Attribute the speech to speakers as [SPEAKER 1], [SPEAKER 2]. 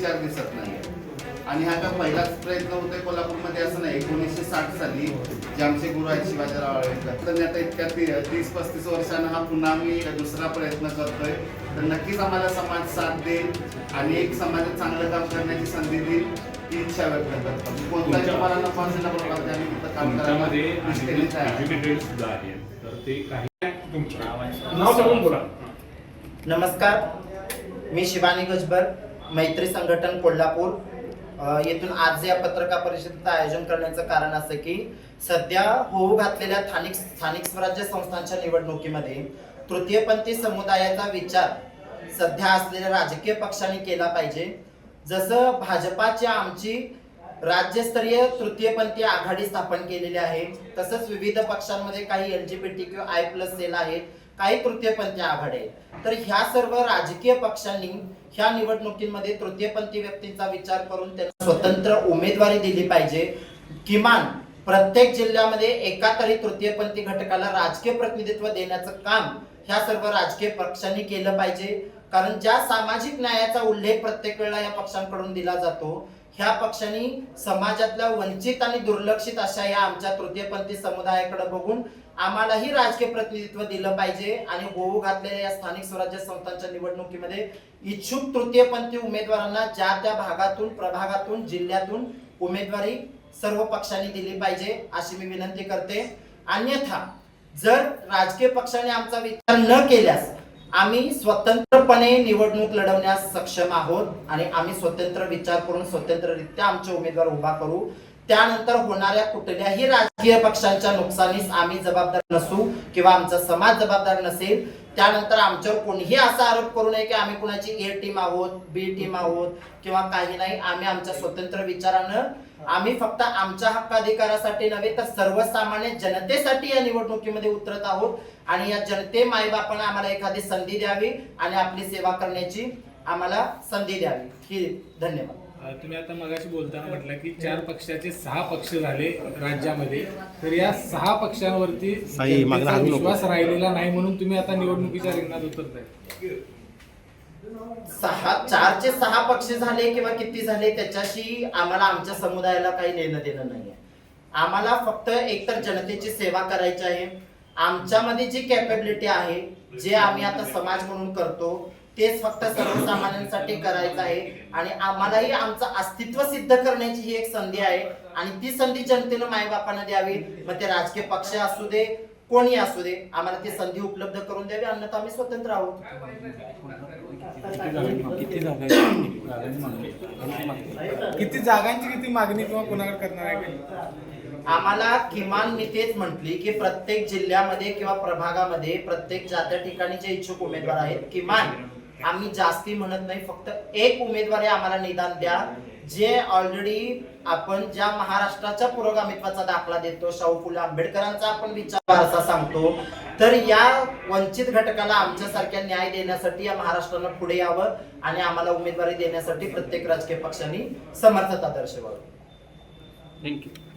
[SPEAKER 1] विचार दिसत नाही आणि हा का पहिलाच प्रयत्न होतोय कोल्हापूरमध्ये असं नाही. एकोणीसशे साठ साली जे आमचे गुरु आहेत शिवाजीराव आळवेकर तर आता इतक्या ती- तीस पस्तीस वर्षानं हा पुन्हा मी दुसरा प्रयत्न करतोय. तर नक्कीच आम्हाला समाज साथ देईल आणि एक समाजात चांगलं काम करण्याची संधी देईल ही इच्छा व्यक्त करतो. कोणताही
[SPEAKER 2] तुमच्या-
[SPEAKER 1] तुम्हाला नफा असेल त्याने तिथं काम करायला
[SPEAKER 2] ते
[SPEAKER 3] नमस्कार. मी शिवानी गजबर. मैत्री संघटन कोल्हापूर येथून आज या पत्रकार परिषदेचं आयोजन करण्याचं कारण असं की सध्या होऊ घातलेल्या स्थानिक स्थानिक स्वराज्य संस्थांच्या निवडणुकीमध्ये तृतीयपंथी समुदायाचा विचार सध्या असलेल्या राजकीय पक्षांनी केला पाहिजे. जसं भाजपाची आमची राज्यस्तरीय तृतीयपंथी आघाडी स्थापन केलेली आहे तसंच विविध पक्षांमध्ये काही L G B T Q I plus cell आहेत. काही तृतीयपंथी आघाडी तर ह्या सर्व राजकीय पक्षांनी ह्या निवडणुकीमध्ये तृतीयपंथी व्यक्तींचा विचार करून त्यांना स्वतंत्र उमेदवारी दिली पाहिजे. किमान प्रत्येक जिल्ह्यामध्ये एका तरी तृतीयपंथी घटकाला राजकीय प्रतिनिधित्व देण्याचं काम ह्या सर्व राजकीय पक्षांनी केलं पाहिजे. कारण ज्या सामाजिक न्यायाचा उल्लेख प्रत्येक वेळेला या पक्षांकडून दिला जातो ह्या पक्षांनी समाजातल्या वंचित आणि दुर्लक्षित अशा या आमच्या तृतीयपंथी समुदायाकडे बघून आम्हालाही राजकीय प्रतिनिधित्व दिलं पाहिजे आणि होऊ घातलेल्या या स्थानिक स्वराज्य संस्थांच्या निवडणुकीमध्ये इच्छुक तृतीयपंथी उमेदवारांना ज्या त्या भागातून प्रभागातून जिल्ह्यातून उमेदवारी सर्व पक्षांनी दिली पाहिजे अशी मी विनंती करते. अन्यथा जर राजकीय पक्षाने आमचा विचार न केल्यास आम्ही स्वतंत्रपणे निवडणूक लढवण्यास सक्षम आहोत आणि आम्ही स्वतंत्र विचार करून स्वतंत्ररित्या आमचे उमेदवार उभा करू. त्यानंतर होणाऱ्या कुठल्याही राजकीय पक्षांच्या नुकसानीस आम्ही जबाबदार नसू किंवा आमचा समाज जबाबदार नसेल. त्यानंतर आमच्यावर कोणीही असा आरोप करू नये की आम्ही कुणाची ए टीम आहोत बी टीम आहोत किंवा काही नाही. आम्ही आमच्या स्वतंत्र विचारानं आम्ही फक्त आमच्या हक्काधिकारासाठी नव्हे तर सर्वसामान्य जनतेसाठी या निवडणुकीमध्ये उतरत आहोत. आणि या जनते मायबापानं आम्हाला एखादी संधी द्यावी आणि आपली सेवा करण्याची आम्हाला संधी द्यावी. ही धन्यवाद.
[SPEAKER 4] तुम्ही आता मगाशी बोलताना म्हटलं की चार पक्षाचे सहा पक्ष झाले राज्यामध्ये. तर या सहा पक्षांवरती. विश्वास राहिलेला नाही म्हणून तुम्ही आता निवडणुकीच्या रिंगणात उतरताय.
[SPEAKER 3] सहा चारचे सहा पक्ष झाले किंवा किती झाले त्याच्याशी आम्हाला आमच्या समुदायाला काही लेणं देणं नाहीये. आम्हाला फक्त एकतर जनतेची सेवा करायची आहे. आमच्यामध्ये जी कॅपेबिलिटी आहे जे आम्ही आता समाज म्हणून करतो तेच फक्त सर्वसामान्यांसाठी करायचं आहे. आणि आम्हालाही आमचं अस्तित्व सिद्ध करण्याची ही एक संधी आहे. आणि ती संधी जनतेनं मायबापांना द्यावी. मग ते राजकीय पक्ष असू दे कोणी असू दे आम्हाला ती संधी उपलब्ध करून द्यावी. अन्यथा आम्ही स्वतंत्र आहोत.
[SPEAKER 4] किती जागांची किती मागणी किंवा कोणाकडे करणार आहे
[SPEAKER 3] आम्हाला किमान मी तेच म्हटली की प्रत्येक जिल्ह्यामध्ये किंवा प्रभागामध्ये प्रत्येक ज्या त्या ठिकाणी जे इच्छुक उमेदवार आहेत. किमान आम्ही जास्ती म्हणत नाही फक्त एक उमेदवारी आम्हाला निदान द्या. जे ऑलरेडी आपण ज्या महाराष्ट्राच्या पुरोगामित्वाचा दाखला देतो शाहू फुले आंबेडकरांचा आपण विचार वारसा सांगतो तर या वंचित घटकाला आमच्यासारख्या न्याय देण्यासाठी या महाराष्ट्रानं पुढे यावं आणि आम्हाला उमेदवारी देण्यासाठी प्रत्येक राजकीय पक्षांनी समर्थता दर्शवावी.
[SPEAKER 5] थँक्यू